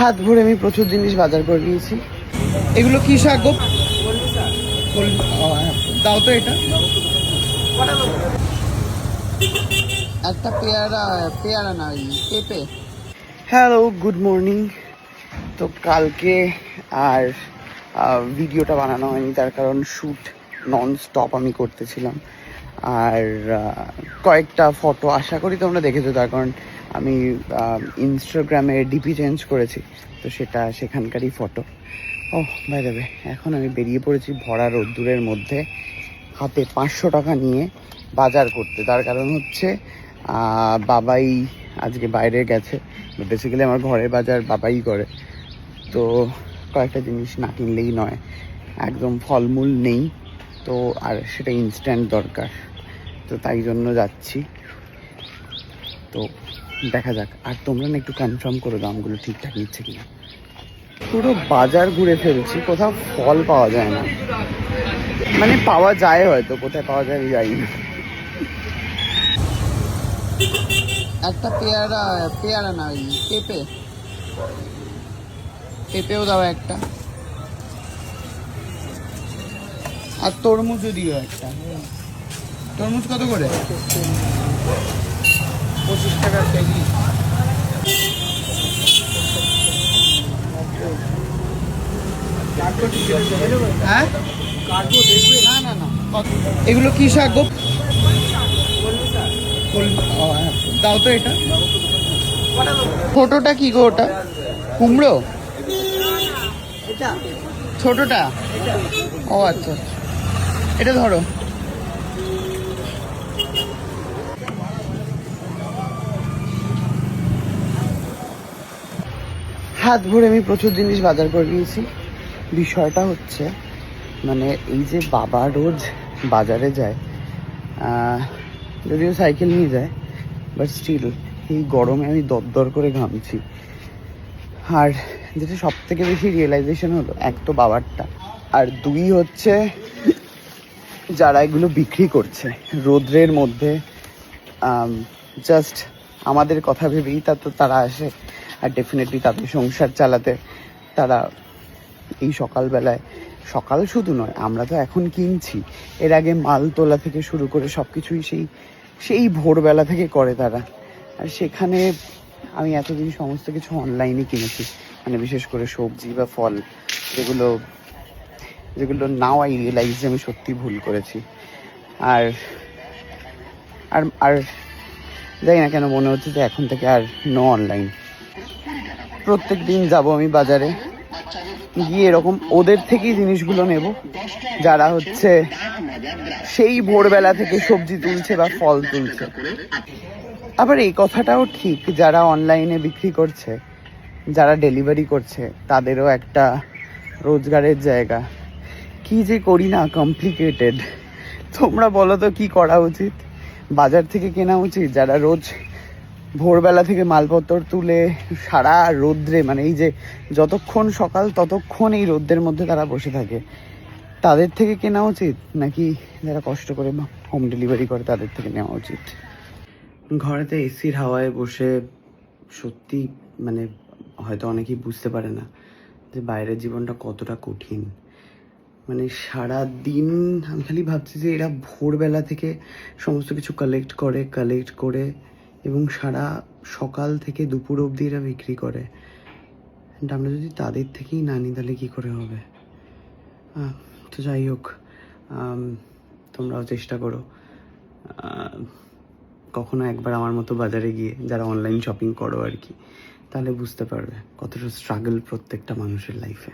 হাত ভরে আমি প্রচুর জিনিস বাজার করে নিয়েছি। এগুলো কি শাক গো? দাও তো এটা। একটা পেয়ারা পেয়ারা না পেঁপে। হ্যালো গুড মর্নিং তো কালকে আর ভিডিওটা বানানো হয়নি, তার কারণ শ্যুট নন স্টপ আমি করতেছিলাম। আর কয়েকটা ফটো আশা করি তোমরা দেখেছ, তার কারণ আমি ইনস্টাগ্রামে ডিপি চেঞ্জ করেছি, তো সেটা সেখানকারই ফটো ও বাই দেবে এখন আমি বেরিয়ে পড়েছি ভরা রোদ্দুরের মধ্যে, হাতে পাঁচশো টাকা নিয়ে বাজার করতে। তার কারণ হচ্ছে বাবাই আজকে বাইরে গেছে। বেসিক্যালি আমার ঘরের বাজার বাবাই করে। তো কয়েকটা জিনিস না কিনলেই নয়, একদম ফলমূল নেই, তো আর সেটা ইনস্ট্যান্ট দরকার। তো তাই জন্য যাচ্ছি। তো দেখা যাক, আর তোমরা না একটু কনফার্ম করো দামগুলো ঠিকঠাক নিচ্ছে কিনা। পুরো বাজার ঘুরে ফেলছি, কোথাও ফল পাওয়া যায় না। মানে পাওয়া যায় হয়তো, কোথায় পাওয়া যায় জানি না। একটা পেয়ারা পেয়ারা না, ওই পেঁপে। পেঁপেও দাও একটা। আর তরমুজও দিও একটা। তরমুজ কত করে? পঁচিশ টাকা কেজি। হ্যাঁ? না না না। এগুলো কি শাক গো? হ্যাঁ, দাও তো এটা। ছোটটা কি গো ওটা? কুমড়ো? ছোটটা? ও আচ্ছা আচ্ছা। এটা ধরো। হাত ভরে আমি প্রচুর জিনিস বাজার করে নিয়েছি। বিষয়টা হচ্ছে মানে এই যে বাবা রোজ বাজারে যায় যদিও সাইকেল নিয়ে যায় বাট স্টিল এই গরমে আমি দরদর করে ঘামছি। আর যেটা সব থেকে বেশি রিয়েলাইজেশন হলো, এক তো বাবারটা, আর দুই হচ্ছে যারা এগুলো বিক্রি করছে, রোদ্রের মধ্যে জাস্ট আমাদের কথা ভেবেই তা তো তারা আসে। আর ডেফিনেটলি তাদের সংসার চালাতে তারা এই সকালবেলায়, সকাল শুধু নয়, আমরা তো এখন কিনছি। এর আগে মাল তোলা থেকে শুরু করে সব কিছুই সেই সেই ভোরবেলা থেকে করে তারা। আর সেখানে আমি এতদিন সমস্ত কিছু অনলাইনে কিনেছি। মানে বিশেষ করে সবজি বা ফল, যেগুলো যেগুলো নাও আই রিয়েলাইজ যে আমি সত্যি ভুল করেছি। আর আর আর জানি না কেন মনে হচ্ছে যে এখন থেকে আর নো অনলাইন প্রত্যেক দিন যাব আমি বাজারে। গিয়ে এরকম ওদের থেকেই জিনিসগুলো নেব। যারা হচ্ছে সেই ভোরবেলা থেকে সবজি তুলছে বা ফল তুলছে। আবার এই কথাটাও ঠিক, যারা অনলাইনে বিক্রি করছে, যারা ডেলিভারি করছে, তাদেরও একটা রোজগারের জায়গা। কি যে করি না কমপ্লিকেটেড তোমরা বলো তো কি করা উচিত? বাজার থেকে কেনা উচিত? যারা রোজ ভোরবেলা থেকে মালপত্র তুলে সারা রোদ্রে মানে এই যে যতক্ষণ সকাল ততক্ষণ এই রোদ্রের মধ্যে তারা বসে থাকে। তাদের থেকে কেনা উচিত? নাকি যারা কষ্ট করে হোম ডেলিভারি করে, তাদের থেকে নেওয়া উচিত? ঘরেতে এসির হাওয়ায় বসে সত্যি মানে হয়তো অনেকেই বুঝতে পারে না যে বাইরের জীবনটা কতটা কঠিন। মানে সারা দিন আমি খালি ভাবছি যে এরা ভোরবেলা থেকে সমস্ত কিছু কালেক্ট করে কালেক্ট করে এবং সারা সকাল থেকে দুপুর অবধি এরা বিক্রি করে। আমরা যদি তাদের থেকেই না নিই, তাহলে কী করে হবে? তো যাই হোক তোমরাও চেষ্টা করো। কখনো একবার আমার মতো বাজারে গিয়ে যারা অনলাইন শপিং করো আর কি, তাহলে বুঝতে পারবে কতটা স্ট্রাগল প্রত্যেকটা মানুষের লাইফে